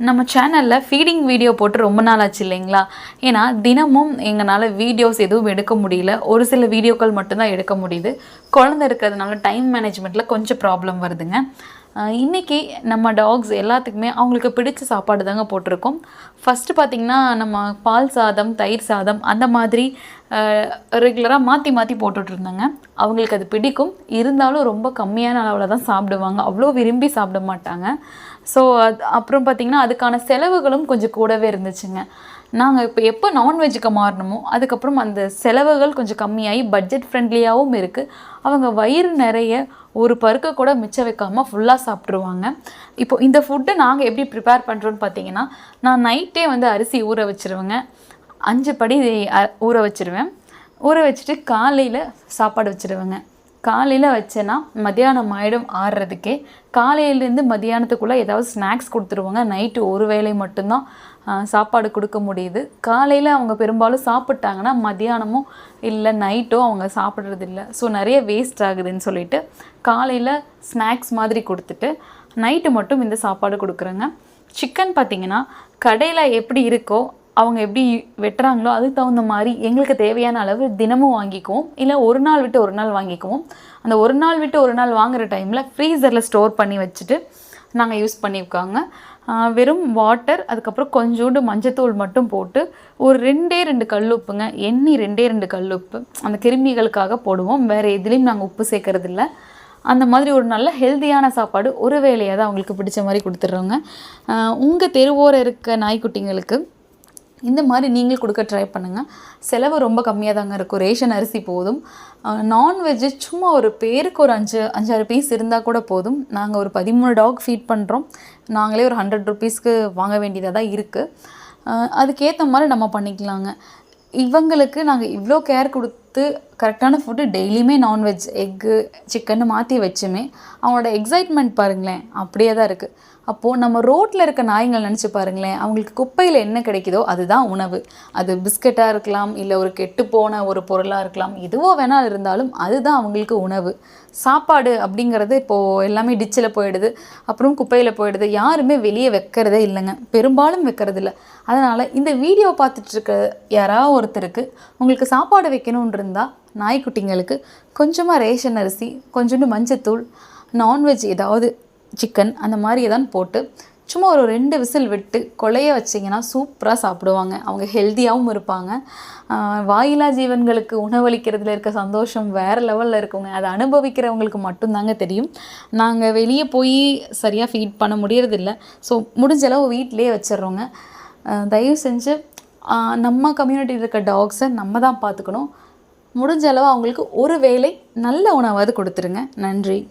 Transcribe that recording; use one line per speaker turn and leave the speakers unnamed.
நம்ம சேனலில் feeding video போட்டு ரொம்ப நாள் ஆச்சு இல்லைங்களா? ஏன்னா தினமும் எங்களால் வீடியோஸ் எதுவும் எடுக்க முடியல. ஒரு சில வீடியோக்கள் மட்டும்தான் எடுக்க முடியுது. குழந்தை இருக்கிறதுனால டைம் மேனேஜ்மெண்ட்டில் கொஞ்சம் ப்ராப்ளம் வருதுங்க. இன்றைக்கி நம்ம டாக்ஸ் எல்லாத்துக்குமே அவங்களுக்கு பிடிச்ச சாப்பாடு தாங்க போட்டிருக்கோம். ஃபஸ்ட்டு பார்த்திங்கன்னா நம்ம பால் சாதம் தயிர் சாதம் அந்த மாதிரி ரெகுலராக மாற்றி மாற்றி போட்டுட்ருந்தாங்க அவங்களுக்கு அது பிடிக்கும். இருந்தாலும் ரொம்ப கம்மியான அளவில் தான் சாப்பிடுவாங்க. அவ்வளோ விரும்பி சாப்பிட மாட்டாங்க. ஸோ அது அப்புறம் பார்த்திங்கன்னா அதுக்கான செலவுகளும் கொஞ்சம் கூடவே இருந்துச்சுங்க. நாங்கள் இப்போ எப்போ நான்வெஜ்ஜுக்கு மாறணுமோ அதுக்கப்புறம் அந்த செலவுகள் கொஞ்சம் கம்மியாகி பட்ஜெட் ஃப்ரெண்ட்லியாகவும் இருக்குது அவங்க வயிறு நிறைய ஒரு பருக்க கூட மிச்சம் வைக்காமல் ஃபுல்லாக சாப்பிட்ருவாங்க இப்போ இந்த ஃபுட்டை நாங்கள் எப்படி ப்ரிப்பேர் பண்ணுறோன்னு பார்த்தீங்கன்னா நான் நைட்டே வந்து அரிசி ஊற வச்சிருவேங்க. அஞ்சு படி ஊற வச்சிருவேன். ஊற வச்சுட்டு காலையில் சாப்பாடு வச்சிருவேங்க. காலையில் வச்சேன்னா மத்தியானம் ஆயிடும் ஆடுறதுக்கே காலையிலேருந்து மத்தியானத்துக்குள்ளே ஏதாவது ஸ்நாக்ஸ் கொடுத்துருவாங்க. நைட்டு ஒரு வேளை மட்டும்தான் சாப்பாடு கொடுக்க முடியுது. காலையில் அவங்க பெரும்பாலும் சாப்பிட்டாங்கன்னா மத்தியானமும் இல்லை நைட்டோ அவங்க சாப்பிட்றது இல்லை ஸோ நிறைய வேஸ்ட் ஆகுதுன்னு சொல்லிட்டு காலையில் ஸ்நாக்ஸ் மாதிரி கொடுத்துட்டு நைட்டு மட்டும் இந்த சாப்பாடு கொடுக்குறேங்க. சிக்கன் பார்த்தீங்கன்னா கடையில் எப்படி இருக்கோ அவங்க எப்படி வெட்டுறாங்களோ அதுக்கு தகுந்த மாதிரி எங்களுக்கு தேவையான அளவு தினமும் வாங்கிக்குவோம். இல்லை ஒரு நாள் விட்டு ஒரு நாள் வாங்கிக்குவோம். அந்த ஒரு நாள் விட்டு ஒரு நாள் வாங்குகிற டைமில் ஃப்ரீசரில் ஸ்டோர் பண்ணி வச்சுட்டு நாங்கள் யூஸ் பண்ணியிருக்காங்க. வெறும் வாட்டர் அதுக்கப்புறம் கொஞ்சோண்டு மஞ்சத்தூள் மட்டும் போட்டு ஒரு ரெண்டே ரெண்டு கல் உப்புங்க எண்ணி ரெண்டே ரெண்டு கல் உப்பு அந்த கிருமிகளுக்காக போடுவோம். வேறு எதுலேயும் நாங்கள் உப்பு சேர்க்கறதில்ல. அந்த மாதிரி ஒரு நல்ல ஹெல்தியான சாப்பாடு ஒரு வேலையாக தான் அவங்களுக்கு பிடிச்ச மாதிரி கொடுத்துட்றோங்க. உங்கள் தெருவோர இருக்க நாய்க்குட்டிங்களுக்கு இந்த மாதிரி நீங்கள் கொடுக்க ட்ரை பண்ணுங்கள் செலவு ரொம்ப கம்மியாக தாங்க இருக்கும். ரேஷன் அரிசி போதும். நான்வெஜ்ஜு சும்மா ஒரு பேருக்கு ஒரு அஞ்சு அஞ்சாறு பீஸ் இருந்தால் கூட போதும். நாங்கள் ஒரு பதிமூணு டாக் ஃபீட் பண்ணுறோம் நாங்களே ஒரு ஹண்ட்ரட் ருபீஸ்க்கு வாங்க வேண்டியதாக தான் இருக்குது அதுக்கேற்ற மாதிரி நம்ம பண்ணிக்கலாங்க. இவங்களுக்கு நாங்கள் இவ்வளோ கேர் கொடுத்து கரெக்டான ஃபுட்டு டெய்லியுமே நான்வெஜ் எக்கு சிக்கன்னு மாற்றி வச்சுமே அவங்களோட எக்ஸைட்மெண்ட் பாருங்களேன் அப்படியே தான் இருக்குது அப்போது நம்ம ரோட்டில் இருக்க நாய்கள் நினச்சி பாருங்களேன் அவங்களுக்கு குப்பையில் என்ன கிடைக்குதோ அதுதான் உணவு. அது பிஸ்கட்டாக இருக்கலாம் இல்லை ஒரு கெட்டுப்போன ஒரு பொருளாக இருக்கலாம் எதுவோ வேணால் இருந்தாலும் அதுதான் அவங்களுக்கு உணவு. சாப்பாடு அப்படிங்கிறது இப்போது எல்லாமே டிச்சில் போயிடுது அப்புறம் குப்பையில் போயிடுது யாருமே வெளியே வைக்கிறதே இல்லைங்க. பெரும்பாலும் வைக்கிறது இல்லை அதனால் இந்த வீடியோ பார்த்துட்ருக்க யாராவது ஒருத்தருக்கு உங்களுக்கு சாப்பாடு வைக்கணுன்றது இருந்தால் நாய்க்குட்டிங்களுக்கு கொஞ்சமாக ரேஷன் அரிசி கொஞ்சோண்டு மஞ்சத்தூள் நான்வெஜ் ஏதாவது சிக்கன் அந்த மாதிரி ஏதாவது போட்டு சும்மா ஒரு ரெண்டு விசில் விட்டு கொலைய வச்சிங்கன்னா சூப்பராக சாப்பிடுவாங்க. அவங்க ஹெல்த்தியாகவும் இருப்பாங்க. வாயிலா ஜீவன்களுக்கு உணவளிக்கிறதுல இருக்க சந்தோஷம் வேறு லெவலில் இருக்குங்க. அதை அனுபவிக்கிறவங்களுக்கு மட்டும்தாங்க தெரியும். நாங்கள் வெளியே போய் சரியாக ஃபீட் பண்ண முடியறதில்ல. ஸோ முடிஞ்சளவு வீட்டிலே வீட்டிலேயே வச்சிடுறோங்க. தயவு செஞ்சு நம்ம கம்யூனிட்டியில் இருக்க டாக்ஸை நம்ம தான் பார்த்துக்கணும் முடிஞ்ச அளவு அவங்களுக்கு ஒரு வேளை நல்ல உணவாவது கொடுத்துருங்க. நன்றி.